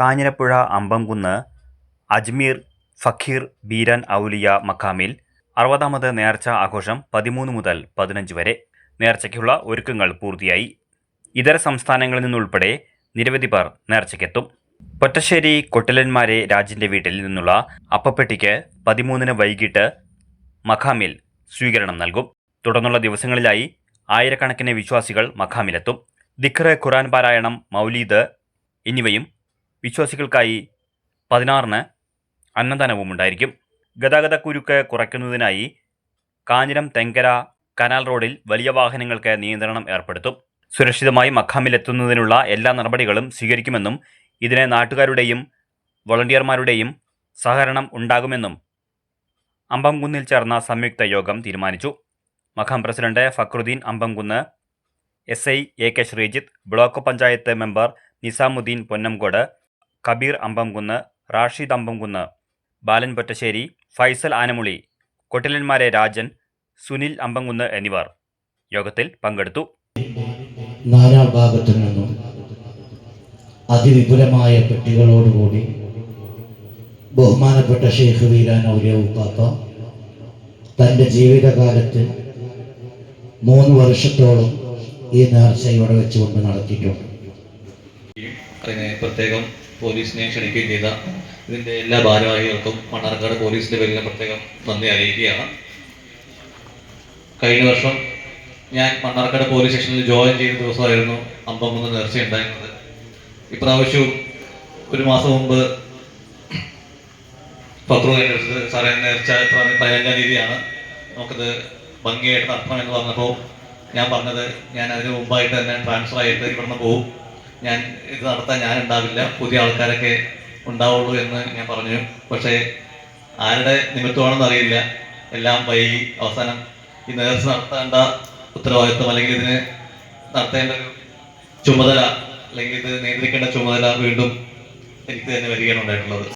കാഞ്ഞിരപ്പുഴ അമ്പംകുന്ന് അജ്മീർ ഫഖീർ ബീരാൻ ഔലിയ മഖാമിൽ അറുപതാമത് നേർച്ച ആഘോഷം പതിമൂന്ന് മുതൽ പതിനഞ്ച് വരെ. നേർച്ചയ്ക്കുള്ള ഒരുക്കങ്ങൾ പൂർത്തിയായി. ഇതര സംസ്ഥാനങ്ങളിൽ നിന്നുൾപ്പെടെ നിരവധി പേർ നേർച്ചയ്ക്കെത്തും. പൊറ്റശ്ശേരി കൊട്ടലന്മാരെ രാജിന്റെ വീട്ടിൽ നിന്നുള്ള അപ്പപ്പെട്ടിക്ക് പതിമൂന്നിന് വൈകിട്ട് മഖാമിൽ സ്വീകരണം നൽകും. തുടർന്നുള്ള ദിവസങ്ങളിലായി ആയിരക്കണക്കിന് വിശ്വാസികൾ മഖാമിലെത്തും. ദിഖറ് ഖുറാൻ പാരായണം മൗലീദ് എന്നിവയും വിശ്വാസികൾക്കായി പതിനാറിന് അന്നദാനവും ഉണ്ടായിരിക്കും. ഗതാഗത കുരുക്ക് കുറയ്ക്കുന്നതിനായി കാഞ്ഞിരം തെങ്കര കനാൽ റോഡിൽ വലിയ വാഹനങ്ങൾക്ക് നിയന്ത്രണം ഏർപ്പെടുത്തും. സുരക്ഷിതമായി മഖാമിലെത്തുന്നതിനുള്ള എല്ലാ നടപടികളും സ്വീകരിക്കുമെന്നും ഇതിന് നാട്ടുകാരുടെയും വോളണ്ടിയർമാരുടെയും സഹകരണം ഉണ്ടാകുമെന്നും അമ്പംകുന്നിൽ ചേർന്ന സംയുക്ത യോഗം തീരുമാനിച്ചു. മഖാം president Fakhruddin Ambamkunnu S I A K Sreejith block panchayat member Nizamuddin Ponnamkode Kabeer Ambamkunnu Rashid Ambamkunnu Balan Pottassery Faisal Anamuli കൊട്ടിലന്മാരെ Rajan Sunil Ambamkunnu എന്നിവർ യോഗത്തിൽ പങ്കെടുത്തു. ഭാഗത്തു നിന്നും അതിവിപുലമായ പെട്ടികളോടുകൂടി ബഹുമാനപ്പെട്ട ഷെയ്ഖ് വീരാൻ ഔലിയ ഉപ്പാപ്പ തന്റെ ജീവിതകാലത്ത് മൂന്ന് വർഷത്തോളം ഈ നേർച്ച ഇവിടെ വെച്ചുകൊണ്ട് നടത്തിയിട്ടുണ്ട്. അതിനെ പ്രത്യേകം പോലീസിനെ ക്ഷണിക്കുകയും ചെയ്ത ഇതിന്റെ എല്ലാ ഭാരവാഹികൾക്കും മണ്ണാർക്കാട് പോലീസിന്റെ പേരിൽ പ്രത്യേകം നന്ദി അറിയിക്കുകയാണ്. കഴിഞ്ഞ വർഷം ഞാൻ മണ്ണാർക്കാട് പോലീസ് സ്റ്റേഷനിൽ ജോയിൻ ചെയ്ത ദിവസമായിരുന്നു അമ്പമൂന്ന് നേർച്ച ഉണ്ടായിരുന്നത്. ഇപ്രാവശ്യവും ഒരു മാസം മുമ്പ് പത്രോ സാറേ നേർച്ച പതിനഞ്ചാം തീയതിയാണ് നമുക്കത് ഭംഗിയായിട്ട് നടത്തണം എന്ന് പറഞ്ഞപ്പോൾ ഞാൻ പറഞ്ഞത് ഞാൻ അതിന് മുമ്പായിട്ട് തന്നെ ട്രാൻസ്ഫർ ആയിട്ട് ഇവിടുന്ന് പോകും ഞാൻ ഇത് നടത്താൻ ഞാൻ ഉണ്ടാവില്ല. പുതിയ ആൾക്കാരൊക്കെ ഉണ്ടാവുള്ളൂ എന്ന് ഞാൻ പറഞ്ഞു. പക്ഷേ ആരുടെ നിമിത്തമാണെന്ന് അറിയില്ല. എല്ലാം വൈകി അവസാനം ഈ നേർച്ച നടത്തേണ്ട ഉത്തരവാദിത്വം അല്ലെങ്കിൽ ഇതിന് നടത്തേണ്ട ഒരു ചുമതല അല്ലെങ്കിൽ ഇത് നിയന്ത്രിക്കേണ്ട ചുമതല വീണ്ടും എനിക്ക് തന്നെ വരികയാണ് ഉണ്ടായിട്ടുള്ളത്.